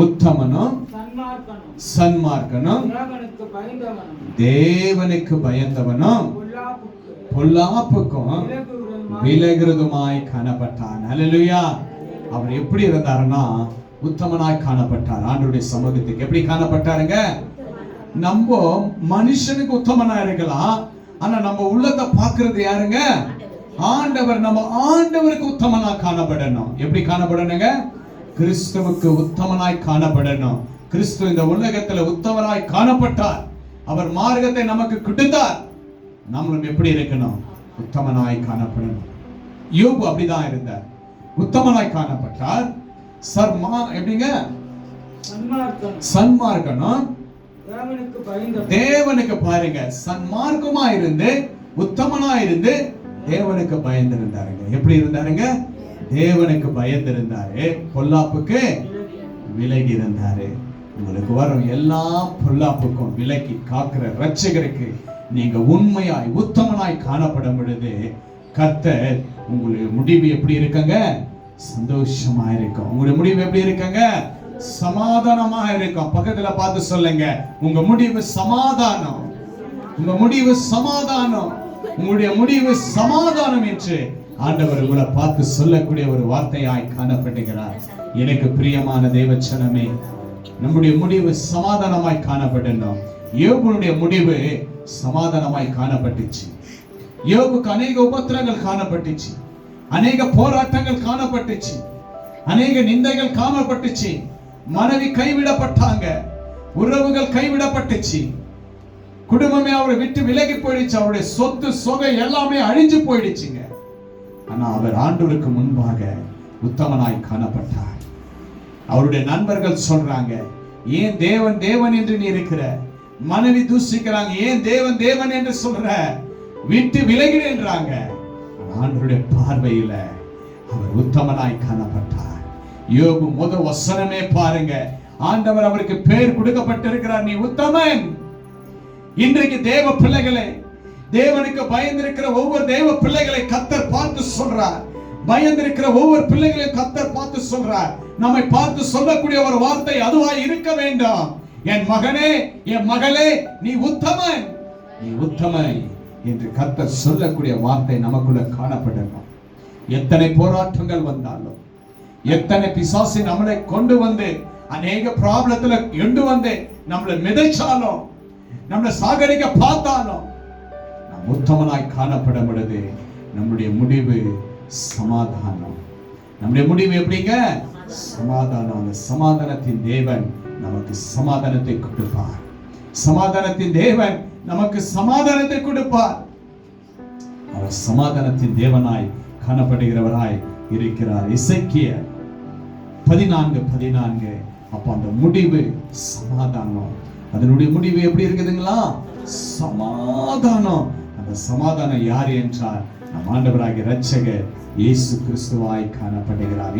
உத்தமனும் சன்மார்க்கனும் தேவனுக்கு பயந்தவனும் பொல்லாப்புக்கும் விலகிறதுமாய் காணப்பட்டான். ஹalleluya அவர் எப்படி இருந்தாருன்னா உத்தமனாய் காணப்பட்டார். ஆண்டவருடைய சமூகத்துக்கு எப்படி காணப்பட்டாருங்க? நம்ம மனுஷனுக்கு உத்தமனா இருக்கலாம். ஆனா நம்ம உள்ளத்தை பார்க்கிறது யாருங்க? ஆண்டவர். நம்ம ஆண்டவருக்கு உத்தமனா காணப்படணும். எப்படி காணப்படணுங்க? கிறிஸ்துவுக்கு உத்தமனாய் காணப்படணும். கிறிஸ்து இந்த உலகத்துல உத்தமனாய் காணப்பட்டார். அவர் மார்க்கத்தை நமக்கு கொடுத்தார். நம்மளும் எப்படி இருக்கணும்? உத்தமனாய் காணப்படணும். யோபு அப்படிதான் இருந்தார். உத்தமனாய் காணப்பட்டார். சர்மா எப்படிங்க? பயந்தவன் தேவனுக்கு பாருங்க சன்மார்க்கமா இருந்து உத்தமனா இருந்து தேவனுக்கு பயந்து இருந்தாருங்க எப்படி இருந்தாருங்க? தேவனுக்கு பயந்திருந்தாரு பொல்லாப்புக்கு விலகி இருந்தாரு உங்களுக்கு வரும் எல்லா பொல்லாப்புக்கும் விலக்கி காக்கிற ரட்சகருக்கு நீங்க உண்மையாய் உத்தமனாய் காணப்படும் பொழுது கர்த்தர் உங்களுடைய முடிவு எப்படி இருக்குங்க? சந்தோஷமா இருக்கும். உங்களுடைய முடிவு எப்படி இருக்குங்க? சமாதானமா இருக்கும். பக்கத்துல பார்த்து சொல்லுங்க. உங்க முடிவு சமாதானம். உங்க முடிவு சமாதானம். உங்களுடைய முடிவு சமாதானம் என்று ஆண்டவர் உங்களை பார்த்து சொல்லக்கூடிய ஒரு வார்த்தையாய் காணப்படுகிறார். எனக்கு பிரியமான தேவச்சனமே நம்முடைய முடிவு சமாதானமாய் காணப்படணும் யோகனுடைய முடிவு சமாதானமாய் காணப்பட்டுச்சு. யோகுக்கு அநேக உபத்திரங்கள் காணப்பட்டுச்சு. அநேக போராட்டங்கள் காணப்பட்டுச்சு. அநேக நிந்தைகள் காணப்பட்டுச்சு. மனைவி கைவிடப்பட்டாங்க. உறவுகள் கைவிடப்பட்டுச்சு. குடும்பமே அவரை விட்டு விலகி போயிடுச்சு. அவருடைய சொத்து சொகை எல்லாமே அழிஞ்சு போயிடுச்சுங்க. ஆனா அவர் ஆண்டவருக்கு முன்பாக உத்தமனாய் காணப்பட்டார். அவருடைய நண்பர்கள் சொல்றாங்க ஏன் தேவன் தேவன் என்று நீ இருக்கிற? மனைவி தூசிக்கிறாங்க ஏன் தேவன் தேவன் என்று சொல்ற? விட்டு விலகிறேன்றாங்க ஆண்டருடைய ஆண்டவருடைய பார்வையில அவர் உத்தமனாய் காணப்பட்டார். யோபு முத வசனமே பாருங்க. ஆண்டவர் அவருக்கு பேர் கொடுக்கப்பட்டிருக்கிறார். நீ உத்தமன். இன்றைக்கு தேவ பிள்ளைகளை தேவனுக்கு பயந்திருக்கிற ஒவ்வொரு தேவ பிள்ளைகளை கத்தர் பார்த்து சொல்றார். பயந்திருக்கிற ஒவ்வொரு பிள்ளைகளையும் கத்தர் பார்த்து சொல்றார். நம்மை பார்த்து சொல்லக்கூடிய ஒரு வார்த்தை அதுவா இருக்க வேண்டும். என் மகனே என் மகளே நீ உத்தமன். நீ உத்தமன் என்று கத்தர் சொல்லக்கூடிய வார்த்தை நமக்குள்ள காணப்படணும் எத்தனை போராட்டங்கள் வந்தாலும் எத்தனை பிசாசு நம்மளை கொண்டு வந்து அநேக ப்ராப்ளத்துல கொண்டு வந்து நம்மளை மிதைச்சாலும் நம்மளை சாகடிக்க பார்த்தாலும் நாம் உத்தமனாய் காணப்படும் பொழுது நம்முடைய முடிவு சமாதானம். நம்முடைய முடிவு எப்படிங்க? சமாதானம். அந்த சமாதானத்தின் தேவன் நமக்கு சமாதானத்தை கொடுப்பார். சமாதானத்தின் தேவன் நமக்கு சமாதானத்தை கொடுப்பார். அவர் சமாதானத்தின் தேவனாய் காணப்படுகிறவராய் இருக்கிறார். இசைக்கிய பதினான்கு பதினான்கு. அப்ப அந்த முடிவு சமாதானம். அதனுடைய முடிவு எப்படி இருக்குதுங்களா? சமாதானம். அந்த சமாதானம் யார் என்றால் நம் ஆண்டவராகிய இரட்சகர் இயேசு கிறிஸ்துவாய் காணப்படுகிறார்.